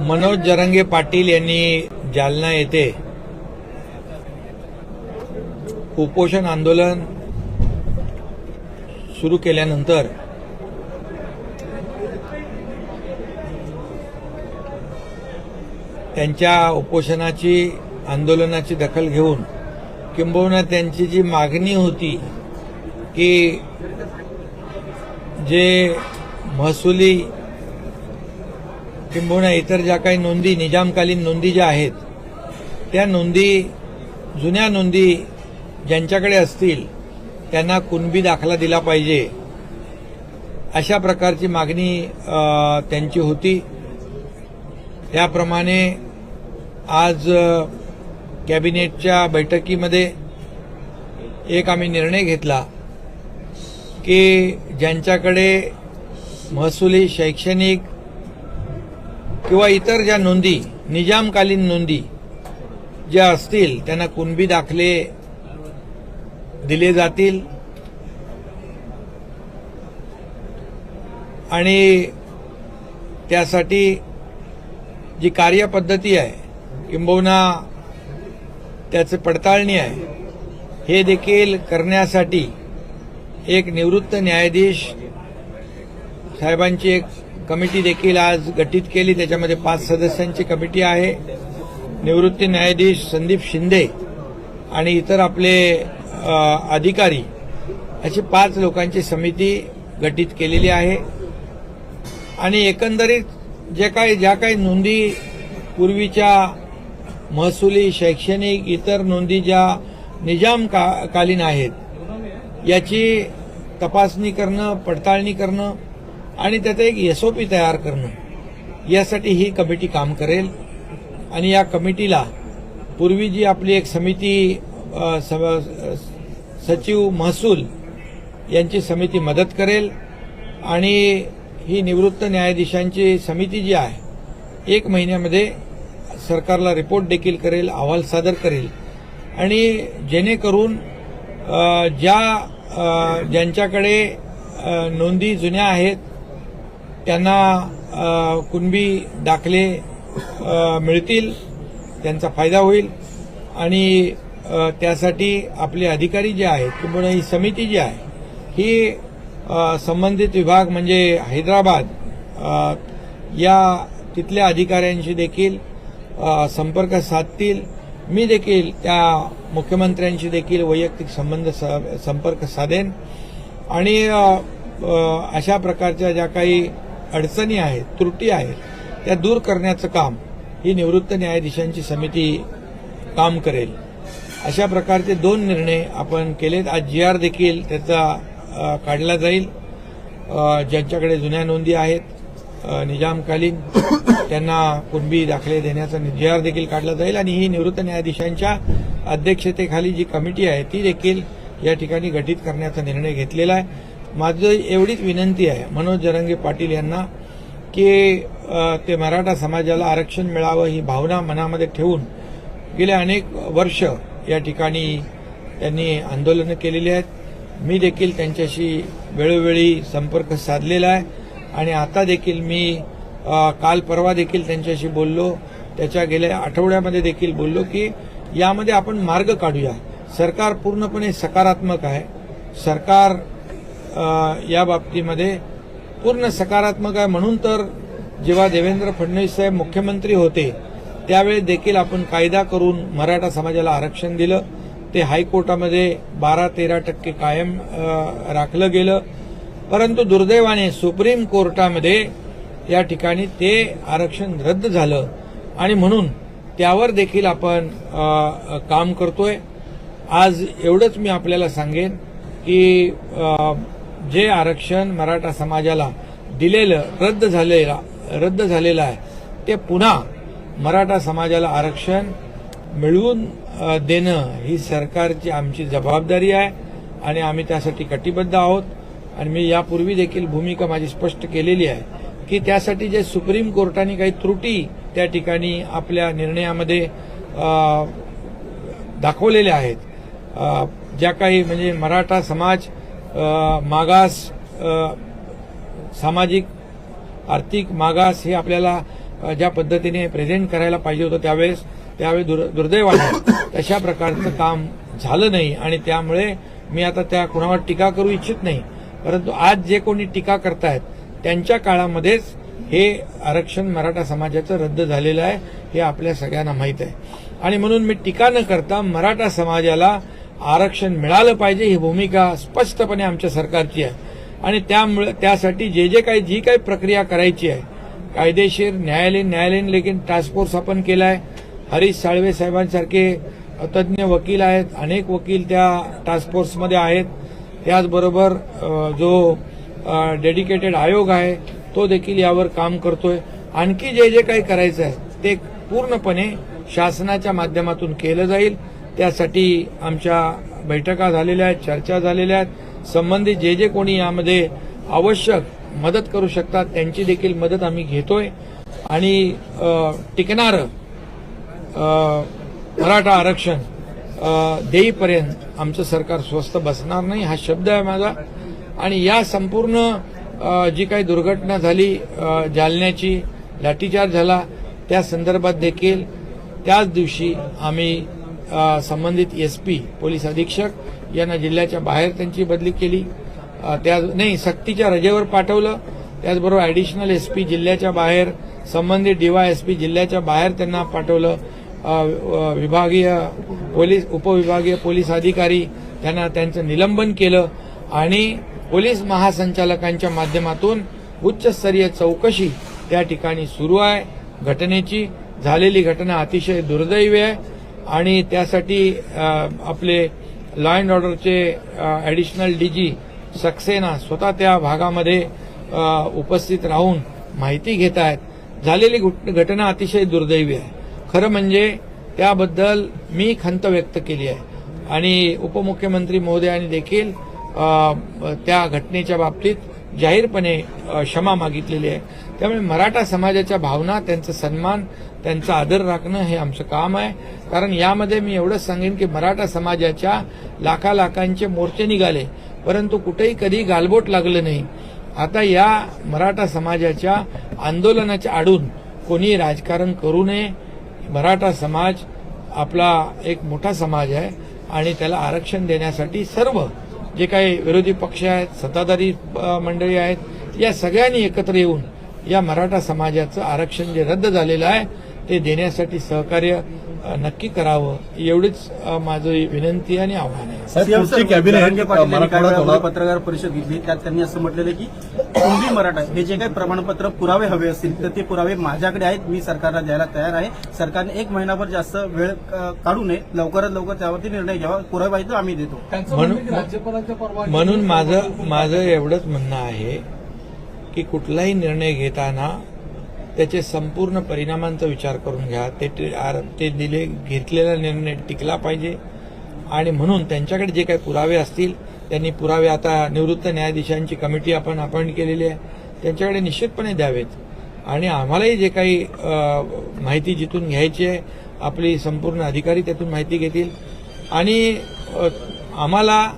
मनोज जरंगे पाटील यांनी जालना येथे उपोषण आंदोलन सुरू केल्यानंतर त्यांच्या उपोषणाची आंदोलनाची दखल घेऊन किंबहुना त्यांची जी मागणी होती की जे महसुली किंबहुना इतर ज्या काही नोंदी निजामकालीन नोंदी ज्या आहेत त्या नोंदी जुन्या नोंदी ज्यांच्याकडे असतील त्यांना कुणबी दाखला दिला पाहिजे. अशा प्रकारची मागणी त्यांची होती. त्याप्रमाणे आज कॅबिनेटच्या बैठकीमध्ये एक आम्ही निर्णय घेतला की ज्यांच्याकडे महसुली शैक्षणिक किंवा इतर ज्या नोंदी निजामकालीन नोंदी ज्या असतील त्यांना कुणबी दाखले दिले जातील. आणि त्यासाठी जी कार्यपद्धती आहे किंबहुना त्याचे पडताळणी आहे हे देखील करण्यासाठी एक निवृत्त न्यायाधीश साहेबांची एक कमिटी देखील आज गठीत केली. त्याच्यामध्ये पाच सदस्यांची कमिटी आहे. निवृत्ती न्यायाधीश संदीप शिंदे आणि इतर आपले अधिकारी अशी पाच लोकांची समिती गठीत केलेली आहे. आणि एकंदरीत जे काही ज्या काही नोंदी पूर्वीच्या महसुली शैक्षणिक इतर नोंदी ज्या निजाम का कालीन आहेत याची तपासणी करणं पडताळणी करणं आणि त्याचं एक एसओपी तयार करणं. यासाठी ही कमिटी काम करेल. आणि या कमिटीला पूर्वी जी आपली एक समिती सचिव महसूल यांची समिती मदत करेल. आणि ही निवृत्त न्यायाधीशांची समिती जी आहे एक महिन्यामध्ये सरकारला रिपोर्ट देखील करेल अहवाल सादर करेल. आणि जेणेकरून ज्या ज्यांच्याकडे नोंदी जुन्या आहेत त्यांना कुणबी दाखले मिळतील त्यांचा फायदा होईल. आणि त्यासाठी आपले अधिकारी जे आहेत किंवा ही समिती जी आहे ही संबंधित विभाग म्हणजे हैदराबाद या तिथल्या अधिकाऱ्यांशी देखील संपर्क साधतील. मी देखील त्या मुख्यमंत्र्यांशी देखील वैयक्तिक संबंध स- संपर्क साधेन. आणि अशा प्रकारच्या ज्या काही अडचणी आहेत त्रुटी आहेत त्या दूर करण्याचं काम ही निवृत्त न्यायाधीशांची समिती काम करेल. अशा प्रकारचे दोन निर्णय आपण केलेत. आज जी आर देखील त्याचा काढला जाईल. ज्यांच्याकडे जुन्या नोंदी आहेत निजामकालीन त्यांना कुणबी दाखले देण्याचा जी आर देखील काढला जाईल आणि ही निवृत्त न्यायाधीशांच्या अध्यक्षतेखाली जी कमिटी आहे ती देखील या ठिकाणी गठीत करण्याचा निर्णय घेतलेला आहे. माझं एवढीच विनंती आहे. मनोज जरंगे पाटील यांना की ते मराठा समाजाला आरक्षण मिळावं ही भावना मनामध्ये ठेवून गेले अनेक वर्ष या ठिकाणी त्यांनी आंदोलनं केलेली आहेत. मी देखील त्यांच्याशी वेळोवेळी संपर्क साधलेला आहे. आणि आता देखील मी काल परवा देखील त्यांच्याशी बोललो. त्याच्या गेल्या आठवड्यामध्ये देखील बोललो की यामध्ये आपण मार्ग काढूया. सरकार पूर्णपणे सकारात्मक आहे. सरकार या बाबतीमध्ये पूर्ण सकारात्मक आहे. म्हणून तर जेव्हा देवेंद्र फडणवीस साहेब मुख्यमंत्री होते त्यावेळी देखील आपण कायदा करून मराठा समाजाला आरक्षण दिलं. ते हायकोर्टामध्ये बारा तेरा टक्के कायम राखलं गेलं. परंतु दुर्दैवाने सुप्रीम कोर्टामध्ये या ठिकाणी ते आरक्षण रद्द झालं. आणि म्हणून त्यावर देखील आपण काम करतोय. आज एवढंच मी आपल्याला सांगेन की जे आरक्षण मराठा समाजाला दिलेलं रद्द झालेला रद्द झालेलं आहे ते पुन्हा मराठा समाजाला आरक्षण मिळवून देणं ही सरकारची आमची जबाबदारी आहे आणि आम्ही त्यासाठी कटिबद्ध आहोत. आणि मी यापूर्वी देखील भूमिका माझी स्पष्ट केलेली आहे की त्यासाठी जे सुप्रीम कोर्टाने काही त्रुटी त्या ठिकाणी आपल्या निर्णयामध्ये दाखवलेल्या आहेत. ज्या काही म्हणजे मराठा समाज मागास सामाजिक आर्थिक मागास हे आपल्याला ज्या पद्धतीने प्रेझेंट करायला पाहिजे होतं त्यावेळेस त्यावेळी दुर दुर्दैवाने तशा प्रकारचं काम झालं नाही आणि त्यामुळे मी आता त्या कुणावर टीका करू इच्छित नाही. परंतु आज जे कोणी टीका करतायत त्यांच्या काळामध्येच हे आरक्षण मराठा समाजाचं रद्द झालेलं आहे हे आपल्या सगळ्यांना माहीत आहे. आणि म्हणून मी टीका न करता मराठा समाजाला आरक्षण मिळालं पाहिजे ही भूमिका स्पष्टपणे आमच्या सरकारची आहे. आणि त्यामुळे त्यासाठी जे जे काही जी काही प्रक्रिया करायची आहे कायदेशीर न्यायालयीन न्यायालयीन लेखीन टास्क फोर्स आपण केला आहे. हरीश साळवे साहेबांसारखे तज्ज्ञ वकील आहेत अनेक वकील त्या टास्क फोर्समध्ये आहेत. त्याचबरोबर जो डेडिकेटेड आयोग आहे तो देखील यावर काम करतोय. आणखी जे जे काही करायचं आहे ते पूर्णपणे शासनाच्या माध्यमातून केलं जाईल. त्यासाठी आमच्या बैठका झालेल्या आहेत चर्चा झालेल्या आहेत. संबंधित जे जे कोणी यामध्ये आवश्यक मदत करू शकतात त्यांची देखील मदत आम्ही घेतोय. आणि टिकणारं मराठा आरक्षण देईपर्यंत आमचं सरकार स्वस्त बसणार नाही हा शब्द आहे माझा. आणि या संपूर्ण जी काही दुर्घटना झाली जालन्याची लाठीचार्ज झाला त्या संदर्भात देखील त्याच दिवशी आम्ही संबंधित एस पी पोलीस अधीक्षक यांना जिल्ह्याच्या बाहेर त्यांची बदली केली. त्या नाही सक्तीच्या रजेवर पाठवलं. त्याचबरोबर ॲडिशनल एस पी जिल्ह्याच्या बाहेर संबंधित डीवाय एस पी जिल्ह्याच्या बाहेर त्यांना पाठवलं. विभागीय पोलीस उपविभागीय पोलीस अधिकारी त्यांना त्यांचं निलंबन केलं आणि पोलीस महासंचालकांच्या माध्यमातून उच्चस्तरीय चौकशी त्या ठिकाणी सुरू आहे. घटनेची झालेली घटना अतिशय दुर्दैवी आहे. आणि त्यासाठी आपले लॉ अँड ऑर्डरचे ॲडिशनल डीजी सक्सेना स्वतः त्या भागामध्ये उपस्थित राहून माहिती घेत आहेत. झालेली घटना अतिशय दुर्दैवी आहे. खरं म्हणजे त्याबद्दल मी खंत व्यक्त केली आहे. आणि उपमुख्यमंत्री महोदयांनी देखील त्या घटनेच्या बाबतीत जाहीरपणे क्षमा मागितलेली आहे. त्यामुळे मराठा समाजाच्या भावना त्यांचा सन्मान त्यांचा आदर राखणं हे आमचं काम आहे. कारण यामध्ये मी एवढंच सांगेन की मराठा समाजाच्या लाखा लाखांचे मोर्चे निघाले. परंतु कुठेही कधी गालबोट लागलं नाही. आता या मराठा समाजाच्या आंदोलनाच्या आडून कोणी राजकारण करू नये. मराठा समाज आपला एक मोठा समाज आहे आणि त्याला आरक्षण देण्यासाठी सर्व जे काही विरोधी पक्ष आहेत सत्ताधारी मंडळी आहेत या सगळ्यांनी एकत्र येऊन या मराठा समाजाचं आरक्षण जे रद्द झालेलं आहे ते देण्यासाठी सहकार्य नक्की करावं एवढीच माझी विनंती आणि आव्हान आहे. कॅबिनेट पत्रकार परिषद घेतली त्यात त्यांनी असं म्हटलेलं की कुणबी मराठा हे जे काही प्रमाणपत्र पुरावे हवे असतील तर ते पुरावे माझ्याकडे आहेत मी सरकारला द्यायला तयार आहे. सरकारने एक महिनाभर जास्त वेळ काढू नये लवकरात लवकर त्यावरती निर्णय घ्यावा पुरावे पाहिजे आम्ही देतो. म्हणून म्हणून माझं माझं एवढंच म्हणणं आहे की कुठलाही निर्णय घेताना त्याचे संपूर्ण परिणामांचा विचार करून घ्या. ते ते आर- ते दिले घेतलेला निर्णय टिकला पाहिजे. आणि म्हणून त्यांच्याकडे जे काही पुरावे असतील त्यांनी पुरावे आता निवृत्त न्यायाधीशांची कमिटी आपण अपॉइंट केलेली आहे त्यांच्याकडे निश्चितपणे द्यावेत. आणि आम्हालाही जे काही माहिती जिथून घ्यायची आहे आपली संपूर्ण अधिकारी त्यातून माहिती घेतील. आणि आम्हाला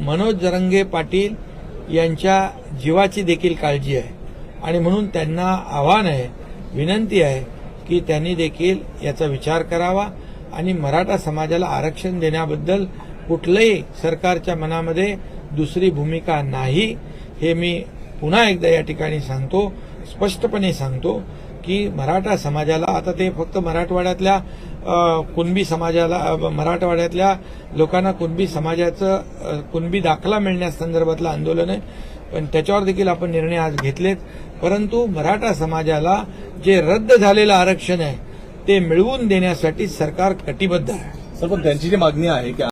मनोज जरंगे पाटील यांच्या जीवाची देखील काळजी आहे. आणि म्हणून त्यांना आव्हान आहे विनंती आहे की त्यांनी देखील याचा विचार करावा आणि मराठा समाजाला आरक्षण देण्याबद्दल कुठलंही सरकारच्या मनामध्ये दुसरी भूमिका नाही. हे मी पुन्हा एकदा या ठिकाणी सांगतो स्पष्टपणे सांगतो की मराठा समाजाला आता ते फक्त मराठवाड्यातल्या कुणबी समाजाला मराठवाड्यातल्या लोकांना कुणबी समाजाचं कुणबी दाखला मिळण्यासंदर्भातलं आंदोलन आहे. पण त्याच्यावर देखील आपण निर्णय आज घेतलेत. परंतु मराठा समाजाला जे रद्द झालेलं आरक्षण आहे ते मिळवून देण्यासाठी सरकार कटिबद्ध आहे. सर पण त्यांची जी मागणी आहे की